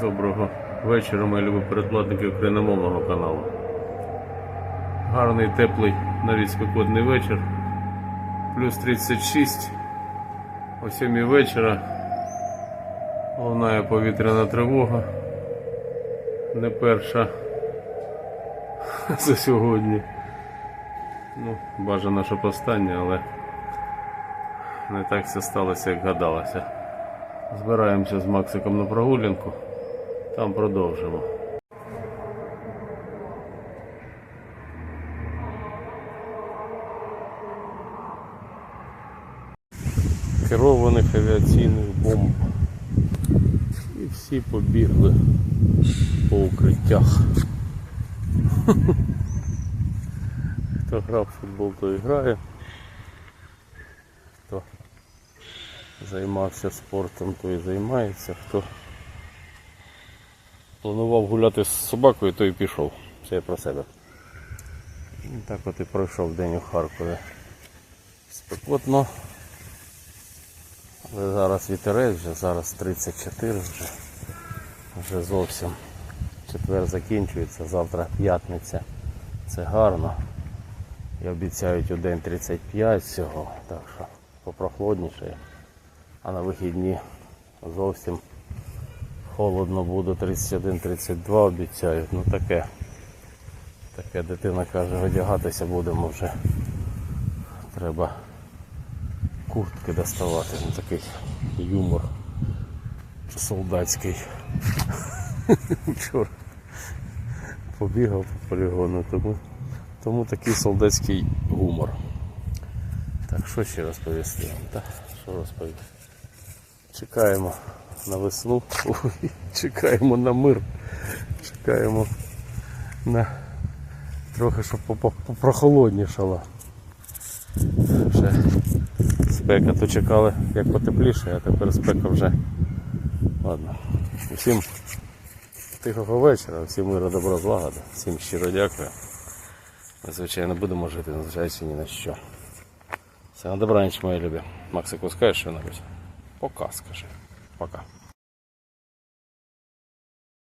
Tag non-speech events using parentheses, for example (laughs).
Доброго вечора, мої любі передплатники україномовного каналу. Гарний, теплий, навіть спекотний вечір. Плюс 36. О 7 вечора. Лунає повітряна тривога. Не перша (laughs) за сьогодні. Ну, бажано, щоб остання, але не так все сталося, як гадалося. Збираємося з Максиком на прогулянку. Там продовжимо. Керованих авіаційних бомб. І всі побігли по укриттях. Хто грав в футбол, той грає. Хто займався спортом, той і займається. Хто планував гуляти з собакою, той і пішов. Це я про себе. Так от і пройшов день у Харкові. Спекотно. Але зараз вітерець, вже зараз 34 вже. Вже зовсім. Четвер закінчується, завтра п'ятниця. Це гарно. І обіцяють у день 35 всього, так що попрохолодніше. А на вихідні зовсім холодно буде 31-32 обіцяють. Ну таке. Таке дитина каже, одягатися будемо вже. Треба куртки доставати. Ну такий юмор солдатський. (laughs) Вчора побігав по полігону, тому, тому такий солдатський гумор. Так, що ще розповісти? Так, що розповісти? Чекаємо на весну, Ой, чекаємо на мир, чекаємо на трохи, щоб попрохолоднішало. Вже спека то чекали як потепліше, а тепер спека вже. Ладно. Всім тихого вечора, всім миру, добро, злагоди, всім щиро дякую. Ми, звичайно, будемо жити, незважаючи ні на що. Все, на добраніч, мої любі. Максику, скажеш що-небудь? Пока, скажи. Пока.